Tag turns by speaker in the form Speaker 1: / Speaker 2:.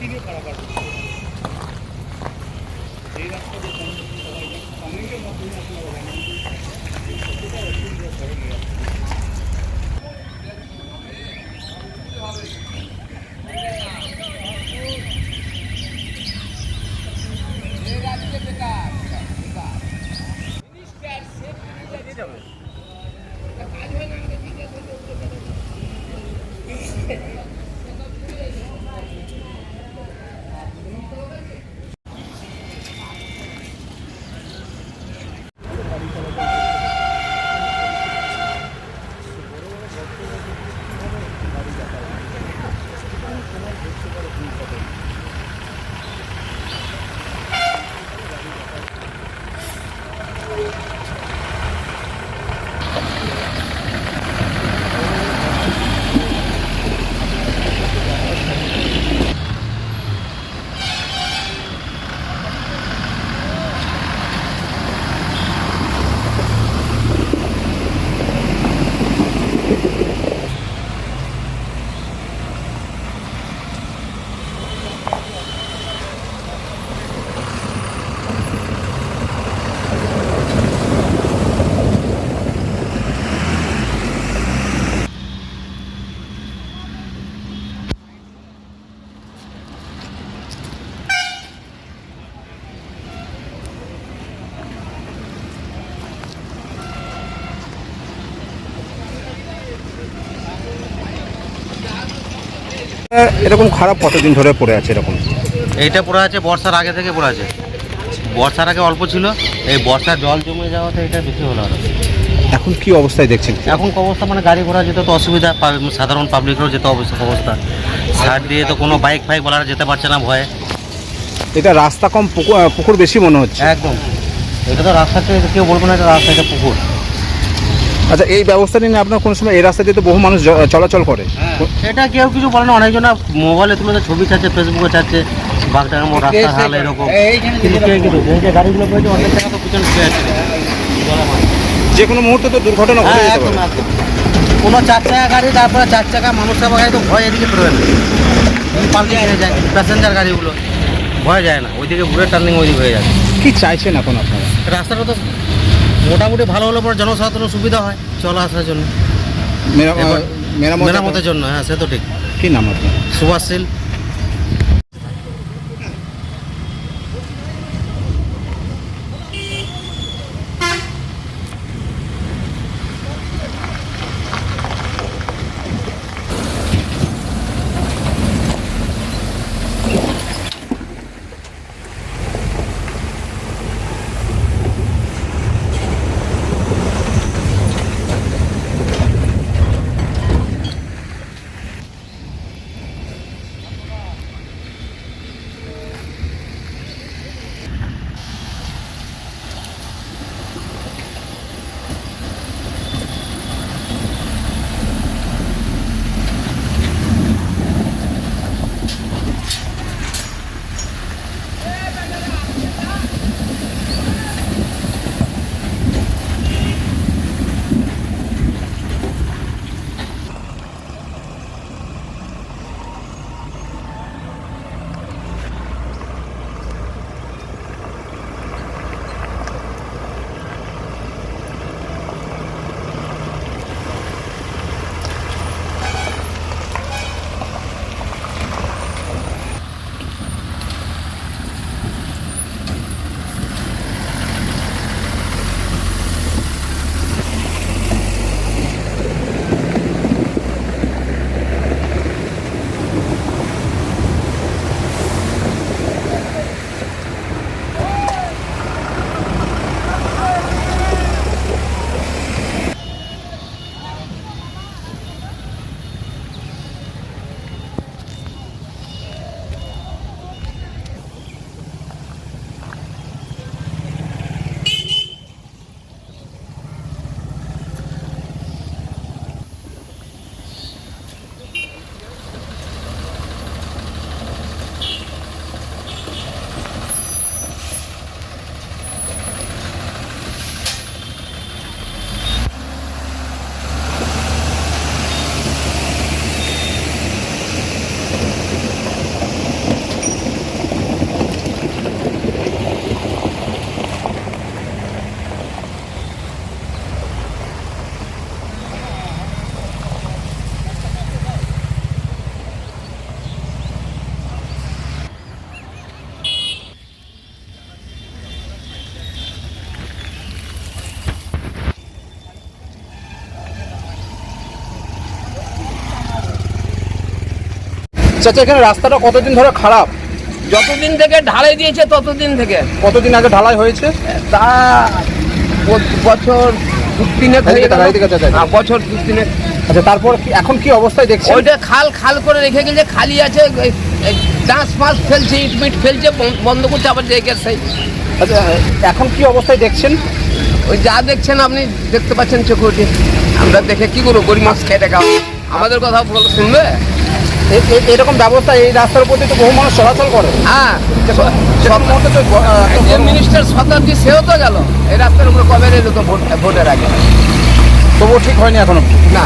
Speaker 1: থেকে পারাপার এই রাস্তাতে সবাই অনেকের মাধ্যমে আপনারা জানেন কতটা অসুবিধা করেন এই রাস্তা এরকম খারাপ কতদিন ধরে পড়ে আছে এরকম?
Speaker 2: এইটা পড়ে আছে বর্ষার আগে থেকে পড়ে আছে। বর্ষার আগে অল্প ছিল এই বর্ষার জল জমে যাওয়াতে এটা বেশি হলো
Speaker 1: এখন কি অবস্থায় দেখছেন?
Speaker 2: এখন অবস্থা? মানে গাড়ি ঘোড়া যেতে তো অসুবিধা সাধারণ পাবলিকেরও যেতে অবস্থা অবস্থা। সাইড দিয়ে তো কোনো বাইক ফাইক বলার যেতে পারছে না ভয়ে।
Speaker 1: এটা রাস্তা কম পুকুর পুকুর বেশি মনে হচ্ছে।
Speaker 2: একদম। এটা তো রাস্তাতে কেউ বলব না এটা রাস্তা এটা পুকুর।
Speaker 1: আচ্ছা এই ব্যবস্থা নিয়ে আপনার কোন সময় এই রাস্তা দিয়ে তো বহু মানুষ চলাচল করে?
Speaker 2: এটা কেউ কিছু বলে না। অনেকজন মোবাইলে তুলে তো ছবি চাচ্ছে ফেসবুকে চাচ্ছে বাগডাঙ্গা মোড় রাস্তার হাল এরকম। কিন্তু কেউ কিছু এই যে গাড়িগুলো পেয়েছে অনেক টাকা তো পিছনে শুয়ে আছে
Speaker 1: যে কোনো মুহূর্তে তো দুর্ঘটনা ঘটে
Speaker 2: হ্যাঁ,
Speaker 1: যেতে পারে।
Speaker 2: কোনো চার চাকা গাড়ি তারপরে চার চাকা মানুষের গাড়ি তো ভয় এদিকে বেরোয় না। পাল্টে হয়ে যায় প্যাসেঞ্জার গাড়িগুলো ভয় যায় না। ওইদিকে ঘুরে টার্নিং ওইদিকে হয়ে যায়
Speaker 1: কি চাইছেন এখন আপনারা?
Speaker 2: রাস্তাটা তো মোটামুটি ভালো হলে পরে জনসাধারণের সুবিধা হয় চলা আসার জন্য।
Speaker 1: মেরামত
Speaker 2: মেরামতের জন্য হ্যাঁ সে তো ঠিক।
Speaker 1: কি নাম আপনার?
Speaker 2: সুভাষশীল
Speaker 1: চাচা এখানে রাস্তাটা কতদিন ধরে খারাপ?
Speaker 3: যতদিন থেকে ঢালাই দিয়েছে ততদিন থেকে।
Speaker 1: কতদিন আগে ঢালাই হয়েছে?
Speaker 3: তা বছর তিনেক হয়ে গেল। হ্যাঁ, বছর তিনেক
Speaker 1: আচ্ছা তারপর এখন কি অবস্থায় দেখছেন?
Speaker 3: ওইটা খাল খাল করে রেখে গেছে খালি আছে ডাঁশ ফাঁস ফেলছে ইট মিট ফেলছে বন- বন্ধ করছে আবার জায়গার সেই
Speaker 1: আচ্ছা এখন কি অবস্থায় দেখছেন?
Speaker 3: ওই যা দেখছেন আপনি দেখতে পাচ্ছেন চকুটি আমরা দেখে কি করব? গরিব মাছ খেয়ে দেখা আমাদের কথা শুনবে?
Speaker 1: এরকম ব্যবস্থা এই রাস্তার উপর তো বহু মানুষ চলাচল করে।
Speaker 3: হ্যাঁ। মিনিস্টার শতাব্দী সেও তো গেল। এই রাস্তার উপরে কবে এলো তো ভোট ভোটের আগে?
Speaker 1: তবুও ঠিক হয়নি এখনও।
Speaker 3: না।